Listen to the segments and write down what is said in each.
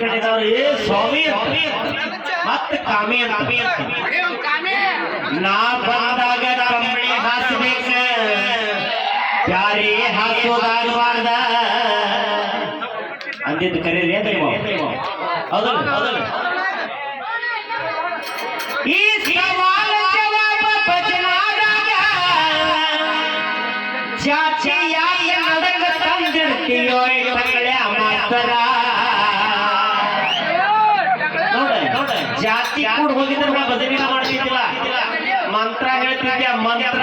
ಕಡೆದವ್ರು ಸ್ವಾಮಿ ಮತ್ತೆ ಕಾಮಿ ಅಂತ. ನಾ ಬಂದಾಗ ಕಂಬಳಿ ಹಾಸ್ಬೇಕ ಯಾರೇ ಹಾಸೋದಾಗಬಾರ್ದ ಅಂದಿದ್ದು ಕರೀರಿ? ಹೌದಲ್ಲ ಹೌದಲ್ಲ ಈ ಸವಾಲ ಜವಾಬ ತಂದಿರ್ತೀಯೋ ಮಗಳೇ ನೋಡ ನೋಡ ಜಾತಿ ಕೂಡ ಹೋಗಿದ್ರೆ ಭಜನೆ ಮಾಡ್ತಿದ್ದಿಲ್ಲ. ಮಂತ್ರ ಹೇಳ್ತಿದ್ಯ? ಮಂತ್ರ.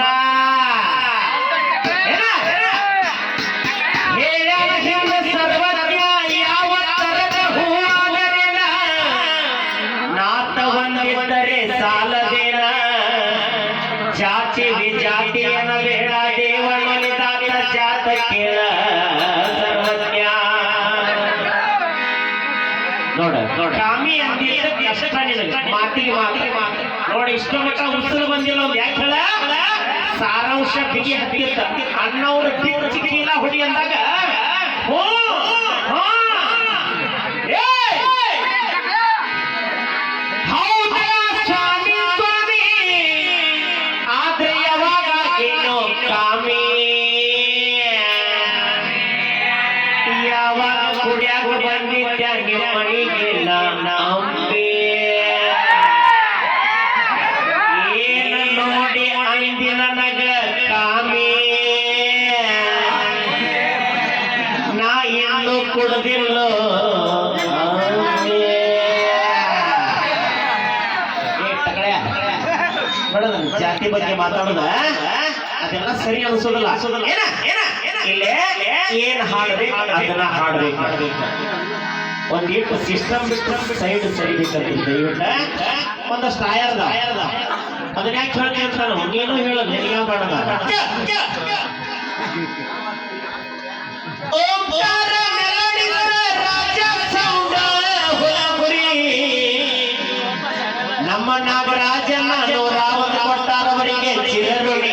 ಜಾತಿ ವಿಜಾತಿಯನ ಬೇಡ ದೇವನಿದಾತ ಜಾತ ಕೇಳ. ನೋಡ. ಕಾಮಿ ಅಂದಿದ್ದ ಕಷ್ಟ ನಿನಗೆ. ಮಾತಿಗೆ ಮಾತಿಗೆ ಮಾತು ನೋಡಿ ಇಷ್ಟ ಮಟ್ಟ ಉಸಿರು ಬಂದಿಲ್ಲ ಒಂದು ಯಾಕೆ ಹೇಳ? ಸಾರಾಂಶ ಬಿಗಿ ಹತ್ತಿತ್ತ ಅಣ್ಣವ್ರ ಹೊಡಿ ಅಂದಾಗ. ಹಾ ಕುಡ್ದಿಲ್ಲೋ ಜಾತಿ ಬಗ್ಗೆ ಮಾತಾಡುದ ಅದೆಲ್ಲ ಸರಿ ಅನ್ಸೋದಿಲ್ಲ. ಅನ್ಸೋದಿಲ್ಲ. ಏನ ಏನ? ಇಲ್ಲೇ ಏನ್ ಹಾಡ್ಬೇಕು ಅದನ್ನ ಹಾಡ್ಬೇಕು. ಒಂದಿಟ್ಟು ಸಿಸ್ಟಮ್ ಬಿಟ್ಟು ಸೈಡ್ ಸರಿಬೇಕಂತ ದಯವಿಟ್ಟ ಒಂದಷ್ಟು ಆಯರ್ದ ಅದನ್ನ ಯಾಕೆ ಹೇಳ್ತೀನಿ ಅಂತ ನಾನು ನೀನು ಹೇಳೋದು ನಿನಗೆ ಮಾಡೋಣ ನಮ್ಮ ನಾಗರಾಜನ ರಾವಣ ಕೊಟ್ಟಾರವರಿಗೆ ಚಿರಋಣಿ.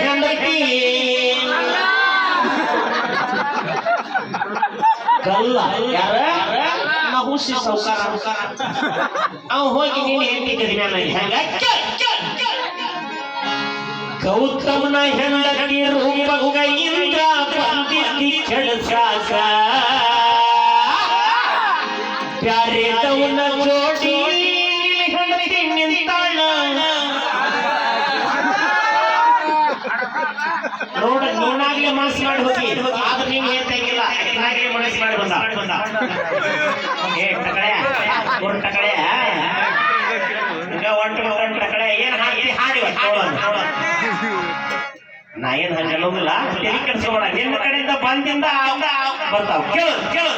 ಹೆಂಡತಿ ಕಲ್ಲ ಯಾರ? ನಹುಸಿ ಸೌಕಾರ ಅವ್ ಹೋಗಿ ನೀನು ಹೆಂಡತಿ ಕಡಿಮೆ ಹೆಂಗ? ಗೌತಮನ ಹೆಂಡತಿ ರೂಪಂಗೈಯಿಂದ ಬಂದಿದ್ದಿ ಕೆಳಸಾಕ ನೀವೇ ಮನಸ್ಸು ಮಾಡಿ ಹೋಗಿ. ಆದ್ರೆ ನೀವು ಹೇಳ್ತಾ ನಾನೇ ಮನಸ್ಸು ಮಾಡಿ ಬಂದ? ಬಂದ ಏನು ನಾ ಏನ್ ಕಡೆಯಿಂದ ಬಂದಿಂದ ಬರ್ತಾವ. ಕೇಳು ಕೇಳು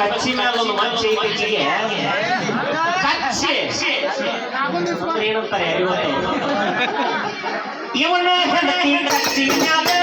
ಕಚ್ಚಿ ಮೇಲೆ ಒಂದು ಏನಂತಾರೆ ಇವತ್ತು ಇವನ ಕಚ್ಚಿ ಮ್ಯಾಲ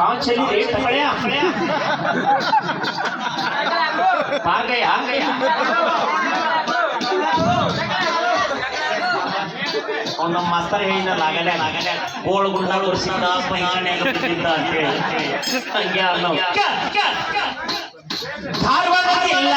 पाँच छली रेट पड़े अपने आ गए आ गए ಅವ್ನ ನಮ್ಮ ಮಾಸ್ತರ್ ಹೇಳಿದ್ನಲ್ಲ ಆಗಲೇ ಆಗಲೇ ಗೋಳ ಗುಂಡ ಕೊಡಿಸಿದ್ದ ಪೈಖಾನೆಗೆ ಬಿಟ್ಟಿದ್ದ ಅಂತ ಹೇಳಿ ಹಂಗೆ ಅನ್ನೋ ಧಾರವಾಡ ಇಲ್ಲ